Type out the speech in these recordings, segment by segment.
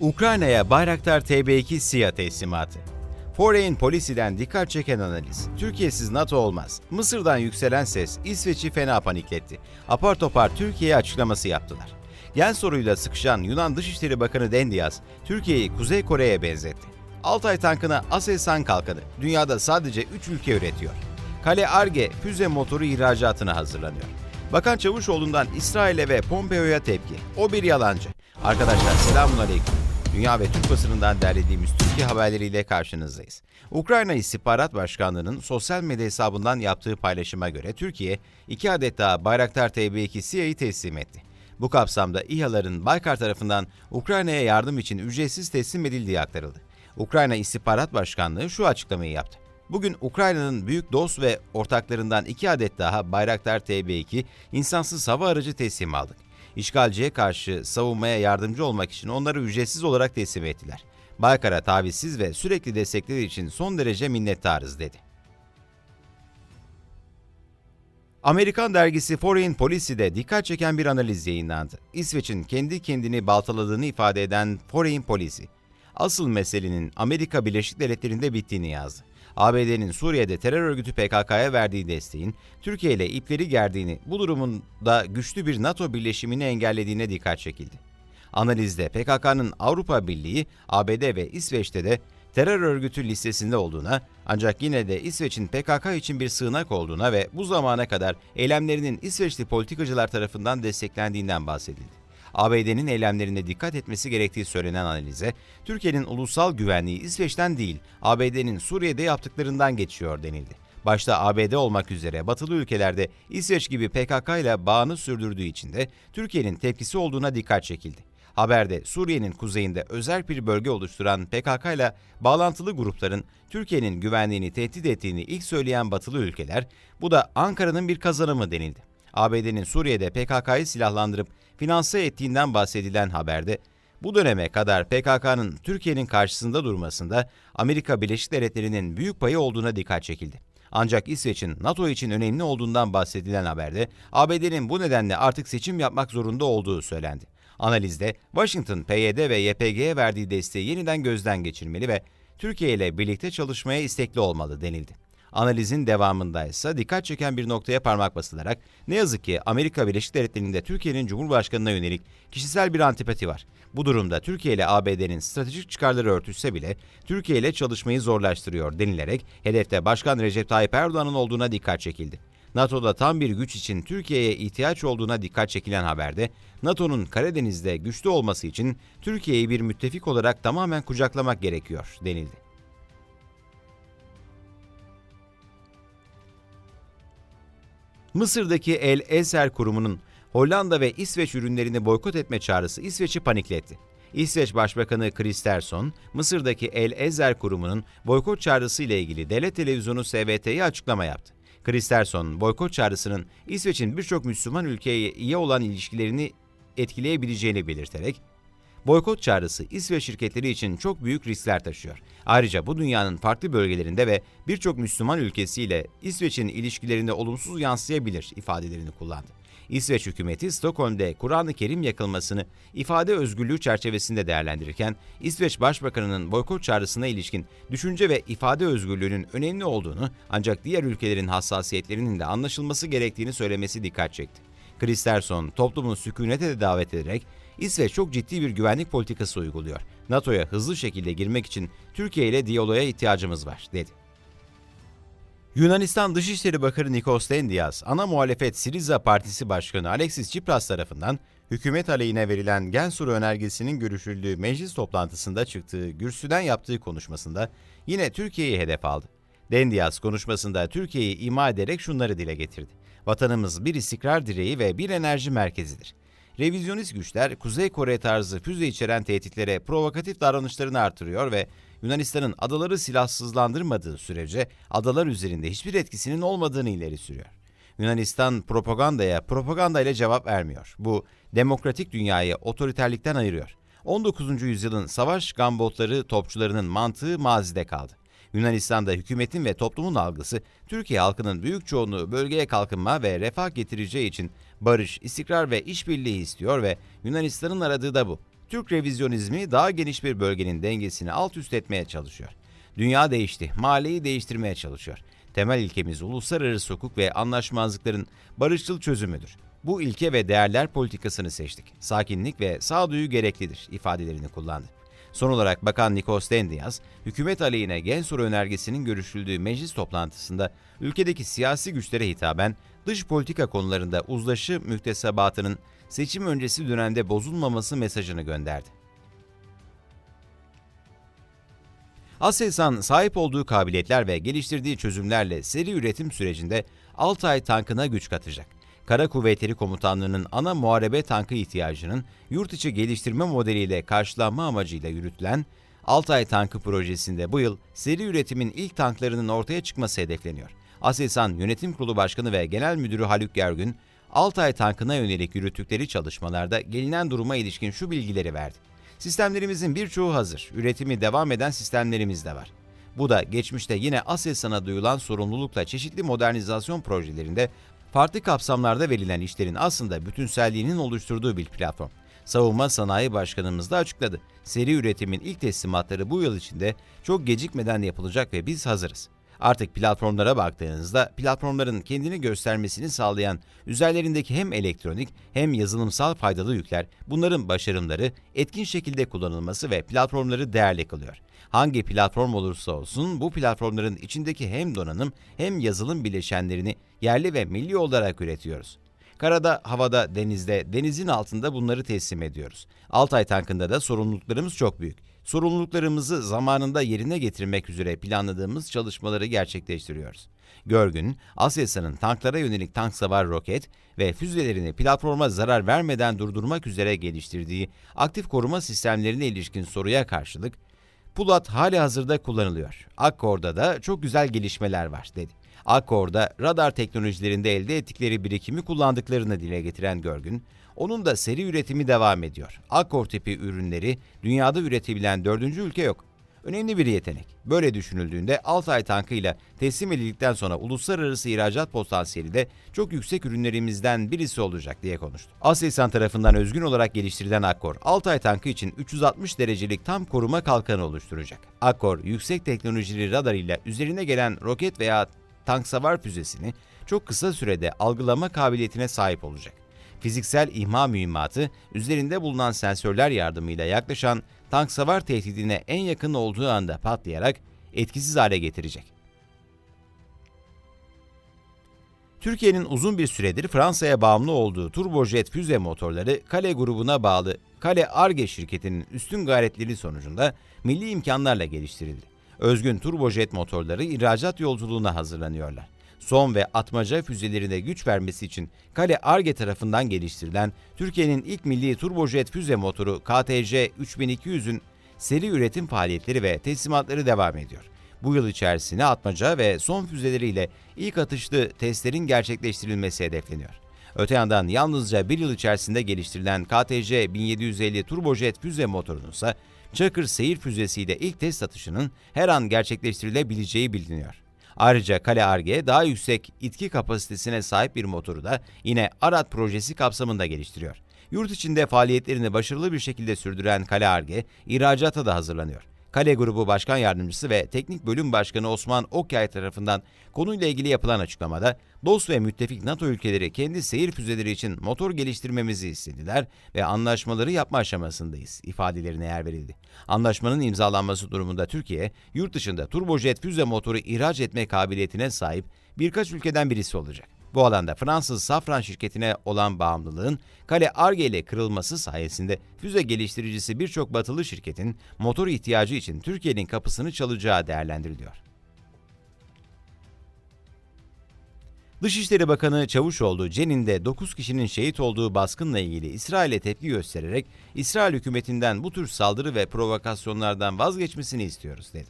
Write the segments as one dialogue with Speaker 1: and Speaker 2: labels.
Speaker 1: Ukrayna'ya Bayraktar TB2 SİHA teslimatı. Foreign Policy'den dikkat çeken analiz. Türkiye'siz NATO olmaz. Mısır'dan yükselen ses İsveç'i fena panikletti. Apar topar Türkiye'ye açıklaması yaptılar. Gen soruyla sıkışan Yunan Dışişleri Bakanı Dendias, Türkiye'yi Kuzey Kore'ye benzetti. Altay tankına Aselsan kalkanı dünyada sadece 3 ülke üretiyor. Kale Arge füze motoru ihracatına hazırlanıyor. Bakan Çavuşoğlu'ndan İsrail'e ve Pompeo'ya tepki. O bir yalancı. Arkadaşlar selamun aleyküm. Dünya ve Türk basınından derlediğimiz Türkiye haberleriyle karşınızdayız. Ukrayna İstihbarat Başkanlığı'nın sosyal medya hesabından yaptığı paylaşıma göre Türkiye iki adet daha Bayraktar TB2 SİHA'yı teslim etti. Bu kapsamda İHA'ların Baykar tarafından Ukrayna'ya yardım için ücretsiz teslim edildiği aktarıldı. Ukrayna İstihbarat Başkanlığı şu açıklamayı yaptı. Bugün Ukrayna'nın büyük dost ve ortaklarından iki adet daha Bayraktar TB2 insansız hava aracı teslim aldık. İşgalciye karşı savunmaya yardımcı olmak için onları ücretsiz olarak teslim ettiler. Baykar'a tavizsiz ve sürekli destekleri için son derece minnettarız dedi. Amerikan dergisi Foreign Policy'de dikkat çeken bir analiz yayınlandı. İsveç'in kendi kendini baltaladığını ifade eden Foreign Policy, asıl meselenin Amerika Birleşik Devletleri'nde bittiğini yazdı. ABD'nin Suriye'de terör örgütü PKK'ya verdiği desteğin Türkiye ile ipleri gerdiğini, bu durumun da güçlü bir NATO birleşimini engellediğine dikkat çekildi. Analizde PKK'nın Avrupa Birliği, ABD ve İsveç'te de terör örgütü listesinde olduğuna ancak yine de İsveç'in PKK için bir sığınak olduğuna ve bu zamana kadar eylemlerinin İsveçli politikacılar tarafından desteklendiğinden bahsedildi. ABD'nin eylemlerine dikkat etmesi gerektiği söylenen analize, Türkiye'nin ulusal güvenliği İsveç'ten değil, ABD'nin Suriye'de yaptıklarından geçiyor denildi. Başta ABD olmak üzere batılı ülkelerde İsveç gibi PKK ile bağını sürdürdüğü için de Türkiye'nin tepkisi olduğuna dikkat çekildi. Haberde Suriye'nin kuzeyinde özel bir bölge oluşturan PKK ile bağlantılı grupların Türkiye'nin güvenliğini tehdit ettiğini ilk söyleyen batılı ülkeler, bu da Ankara'nın bir kazanımı denildi. ABD'nin Suriye'de PKK'yı silahlandırıp finanse ettiğinden bahsedilen haberde, bu döneme kadar PKK'nın Türkiye'nin karşısında durmasında Amerika Birleşik Devletleri'nin büyük payı olduğuna dikkat çekildi. Ancak İsveç'in NATO için önemli olduğundan bahsedilen haberde ABD'nin bu nedenle artık seçim yapmak zorunda olduğu söylendi. Analizde Washington, PYD ve YPG'ye verdiği desteği yeniden gözden geçirmeli ve Türkiye ile birlikte çalışmaya istekli olmalı denildi. Analizin devamında ise dikkat çeken bir noktaya parmak basılarak ne yazık ki Amerika Birleşik Devletleri'nde Türkiye'nin Cumhurbaşkanı'na yönelik kişisel bir antipati var. Bu durumda Türkiye ile ABD'nin stratejik çıkarları örtüşse bile Türkiye ile çalışmayı zorlaştırıyor denilerek hedefte Başkan Recep Tayyip Erdoğan'ın olduğuna dikkat çekildi. NATO'da tam bir güç için Türkiye'ye ihtiyaç olduğuna dikkat çekilen haberde, NATO'nun Karadeniz'de güçlü olması için Türkiye'yi bir müttefik olarak tamamen kucaklamak gerekiyor denildi. Mısır'daki El Eser kurumunun Hollanda ve İsveç ürünlerini boykot etme çağrısı İsveç'i panikletti. İsveç Başbakanı Kristersson, Mısır'daki El Ezer kurumunun boykot çağrısı ile ilgili devlet televizyonu SVT'ye açıklama yaptı. Kristersson, boykot çağrısının İsveç'in birçok Müslüman ülkeye iyi olan ilişkilerini etkileyebileceğini belirterek, Boykot çağrısı İsveç şirketleri için çok büyük riskler taşıyor. Ayrıca bu dünyanın farklı bölgelerinde ve birçok Müslüman ülkesiyle İsveç'in ilişkilerinde olumsuz yansıyabilir ifadelerini kullandı. İsveç hükümeti Stockholm'de Kur'an-ı Kerim yakılmasını ifade özgürlüğü çerçevesinde değerlendirirken, İsveç Başbakanı'nın boykot çağrısına ilişkin düşünce ve ifade özgürlüğünün önemli olduğunu ancak diğer ülkelerin hassasiyetlerinin de anlaşılması gerektiğini söylemesi dikkat çekti. Kristersson toplumun sükunete de davet ederek İsveç çok ciddi bir güvenlik politikası uyguluyor. NATO'ya hızlı şekilde girmek için Türkiye ile diyaloğa ihtiyacımız var, dedi. Yunanistan Dışişleri Bakanı Nikos Dendias, ana muhalefet Siriza Partisi Başkanı Alexis Tsipras tarafından hükümet aleyhine verilen Gensur önergesinin görüşüldüğü meclis toplantısında çıktığı gürsüden yaptığı konuşmasında yine Türkiye'yi hedef aldı. Dendias konuşmasında Türkiye'yi ima ederek şunları dile getirdi. Vatanımız bir istikrar direği ve bir enerji merkezidir. Revizyonist güçler Kuzey Kore tarzı füze içeren tehditlere provokatif davranışlarını artırıyor ve Yunanistan'ın adaları silahsızlandırmadığı sürece adalar üzerinde hiçbir etkisinin olmadığını ileri sürüyor. Yunanistan propagandaya propaganda ile cevap vermiyor. Bu demokratik dünyayı otoriterlikten ayırıyor. 19. yüzyılın savaş gambotları topçularının mantığı mazide kaldı. Yunanistan'da hükümetin ve toplumun algısı Türkiye halkının büyük çoğunluğu bölgeye kalkınma ve refah getireceği için barış, istikrar ve işbirliği istiyor ve Yunanistan'ın aradığı da bu. Türk revizyonizmi daha geniş bir bölgenin dengesini alt üst etmeye çalışıyor. Dünya değişti, mahalleyi değiştirmeye çalışıyor. Temel ilkemiz uluslararası hukuk ve anlaşmazlıkların barışçıl çözümüdür. Bu ilke ve değerler politikasını seçtik. Sakinlik ve sağduyu gereklidir ifadelerini kullandı. Son olarak Bakan Nikos Dendias, hükümet aleyhine gen soru önergesinin görüşüldüğü meclis toplantısında ülkedeki siyasi güçlere hitaben dış politika konularında uzlaşı müktesebatının seçim öncesi dönemde bozulmaması mesajını gönderdi. Aselsan sahip olduğu kabiliyetler ve geliştirdiği çözümlerle seri üretim sürecinde Altay tankına güç katacak. Kara Kuvvetleri Komutanlığı'nın ana muharebe tankı ihtiyacının yurt içi geliştirme modeliyle karşılanma amacıyla yürütülen Altay tankı projesinde bu yıl seri üretimin ilk tanklarının ortaya çıkması hedefleniyor. Aselsan Yönetim Kurulu Başkanı ve Genel Müdürü Haluk Gergün, Altay tankına yönelik yürüttükleri çalışmalarda gelinen duruma ilişkin şu bilgileri verdi. Sistemlerimizin birçoğu hazır, üretimi devam eden sistemlerimiz de var. Bu da geçmişte yine Aselsan'a duyulan sorumlulukla çeşitli modernizasyon projelerinde farklı kapsamlarda verilen işlerin aslında bütünselliğinin oluşturduğu bir platform. Savunma Sanayi Başkanımız da açıkladı. Seri üretimin ilk teslimatları bu yıl içinde çok gecikmeden yapılacak ve biz hazırız. Artık platformlara baktığınızda platformların kendini göstermesini sağlayan üzerlerindeki hem elektronik hem yazılımsal faydalı yükler bunların başarımları etkin şekilde kullanılması ve platformları değerli kılıyor. Hangi platform olursa olsun bu platformların içindeki hem donanım hem yazılım bileşenlerini yerli ve milli olarak üretiyoruz. Karada, havada, denizde, denizin altında bunları teslim ediyoruz. Altay tankında da sorumluluklarımız çok büyük. Sorumluluklarımızı zamanında yerine getirmek üzere planladığımız çalışmaları gerçekleştiriyoruz. Görgün, Aselsan'ın tanklara yönelik tank savar roket ve füzelerini platforma zarar vermeden durdurmak üzere geliştirdiği aktif koruma sistemlerine ilişkin soruya karşılık, Pulat hali hazırda kullanılıyor. Akkor'da da çok güzel gelişmeler var dedi. Akkor'da radar teknolojilerinde elde ettikleri birikimi kullandıklarını dile getiren Görgün, onun da seri üretimi devam ediyor. Akkor tipi ürünleri dünyada üretebilen dördüncü ülke yok. Önemli bir yetenek. Böyle düşünüldüğünde Altay tankıyla teslim edildikten sonra uluslararası ihracat potansiyeli de çok yüksek ürünlerimizden birisi olacak diye konuştu. Aselsan tarafından özgün olarak geliştirilen Akkor, Altay tankı için 360 derecelik tam koruma kalkanı oluşturacak. Akkor, yüksek teknolojili radar ile üzerine gelen roket veya tank savar füzesini çok kısa sürede algılama kabiliyetine sahip olacak. Fiziksel ihma mühimmatı üzerinde bulunan sensörler yardımıyla yaklaşan tank savar tehdidine en yakın olduğu anda patlayarak etkisiz hale getirecek. Türkiye'nin uzun bir süredir Fransa'ya bağımlı olduğu turbojet füze motorları Kale grubuna bağlı Kale Arge şirketinin üstün gayretleri sonucunda milli imkanlarla geliştirildi. Özgün turbojet motorları ihracat yolculuğuna hazırlanıyorlar. Son ve atmaca füzelerine güç vermesi için Kale Arge tarafından geliştirilen Türkiye'nin ilk milli turbojet füze motoru KTC 3200'ün seri üretim faaliyetleri ve teslimatları devam ediyor. Bu yıl içerisinde atmaca ve son füzeleriyle ilk atışlı testlerin gerçekleştirilmesi hedefleniyor. Öte yandan yalnızca bir yıl içerisinde geliştirilen KTC 1750 turbojet füze motorunun ise Çakır seyir füzesiyle ilk test atışının her an gerçekleştirilebileceği biliniyor. Ayrıca Kale Arge daha yüksek itki kapasitesine sahip bir motoru da yine Arad projesi kapsamında geliştiriyor. Yurt içinde faaliyetlerini başarılı bir şekilde sürdüren Kale Arge, ihracata da hazırlanıyor. Kale Grubu Başkan Yardımcısı ve Teknik Bölüm Başkanı Osman Okyay tarafından konuyla ilgili yapılan açıklamada, dost ve müttefik NATO ülkeleri kendi seyir füzeleri için motor geliştirmemizi istediler ve anlaşmaları yapma aşamasındayız ifadelerine yer verildi. Anlaşmanın imzalanması durumunda Türkiye, yurt dışında turbojet füze motoru ihraç etme kabiliyetine sahip birkaç ülkeden birisi olacak. Bu alanda Fransız Safran şirketine olan bağımlılığın Kale Arge ile kırılması sayesinde füze geliştiricisi birçok batılı şirketin motor ihtiyacı için Türkiye'nin kapısını çalacağı değerlendiriliyor. Dışişleri Bakanı Çavuşoğlu, Cenin'de 9 kişinin şehit olduğu baskınla ilgili İsrail'e tepki göstererek İsrail hükümetinden bu tür saldırı ve provokasyonlardan vazgeçmesini istiyoruz dedi.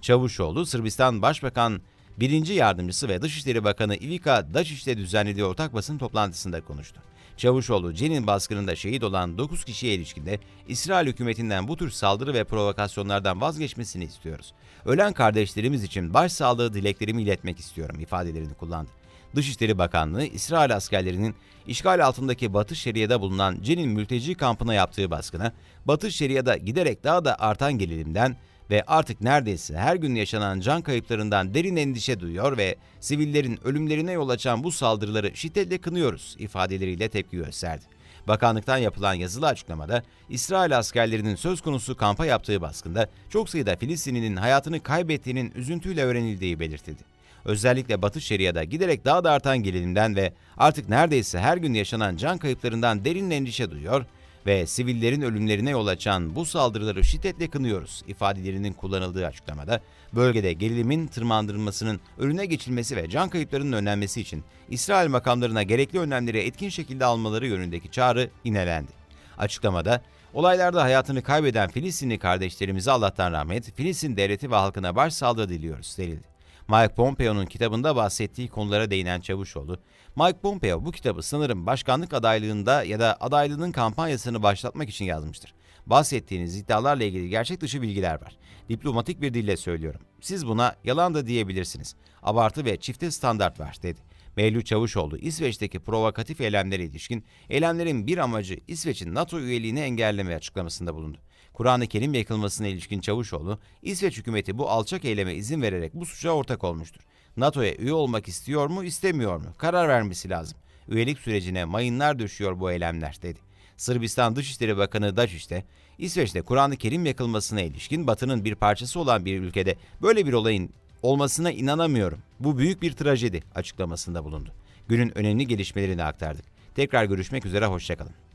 Speaker 1: Çavuşoğlu, Sırbistan Başbakan Birinci Yardımcısı ve Dışişleri Bakanı Ivica Daçiş'te düzenlediği ortak basın toplantısında konuştu. Çavuşoğlu, Cenin baskınında şehit olan 9 kişiye ilişkinde İsrail hükümetinden bu tür saldırı ve provokasyonlardan vazgeçmesini istiyoruz. Ölen kardeşlerimiz için başsağlığı dileklerimi iletmek istiyorum ifadelerini kullandı. Dışişleri Bakanlığı, İsrail askerlerinin işgal altındaki Batı Şeria'da bulunan Cenin mülteci kampına yaptığı baskına, Batı Şeria'da giderek daha da artan gerilimden ve artık neredeyse her gün yaşanan can kayıplarından derin endişe duyuyor ve sivillerin ölümlerine yol açan bu saldırıları şiddetle kınıyoruz ifadeleriyle tepki gösterdi. Bakanlıktan yapılan yazılı açıklamada İsrail askerlerinin söz konusu kampa yaptığı baskında çok sayıda Filistinlinin hayatını kaybettiğinin üzüntüyle öğrenildiği belirtildi. Özellikle Batı Şeria'da giderek daha da artan gerilimden ve artık neredeyse her gün yaşanan can kayıplarından derin endişe duyuyor ve sivillerin ölümlerine yol açan bu saldırıları şiddetle kınıyoruz ifadelerinin kullanıldığı açıklamada bölgede gerilimin tırmandırılmasının önüne geçilmesi ve can kayıplarının önlenmesi için İsrail makamlarına gerekli önlemleri etkin şekilde almaları yönündeki çağrı inelendi. Açıklamada olaylarda hayatını kaybeden Filistinli kardeşlerimize Allah'tan rahmet, Filistin devleti ve halkına başsağlığı diliyoruz denildi. Mike Pompeo'nun kitabında bahsettiği konulara değinen Çavuşoğlu, Mike Pompeo bu kitabı sanırım başkanlık adaylığında ya da adaylığının kampanyasını başlatmak için yazmıştır. Bahsettiğiniz iddialarla ilgili gerçek dışı bilgiler var. Diplomatik bir dille söylüyorum. Siz buna yalan da diyebilirsiniz. Abartı ve çifte standart var dedi. Mevlüt Çavuşoğlu, İsveç'teki provokatif eylemlere ilişkin eylemlerin bir amacı İsveç'in NATO üyeliğini engelleme açıklamasında bulundu. Kur'an-ı Kerim yakılmasına ilişkin Çavuşoğlu, İsveç hükümeti bu alçak eyleme izin vererek bu suça ortak olmuştur. NATO'ya üye olmak istiyor mu, istemiyor mu? Karar vermesi lazım. Üyelik sürecine mayınlar düşüyor bu eylemler, dedi. Sırbistan Dışişleri Bakanı Dacic de, İsveç'te Kur'an-ı Kerim yakılmasına ilişkin Batı'nın bir parçası olan bir ülkede böyle bir olayın olmasına inanamıyorum. Bu büyük bir trajedi açıklamasında bulundu. Günün önemli gelişmelerini aktardık. Tekrar görüşmek üzere, hoşçakalın.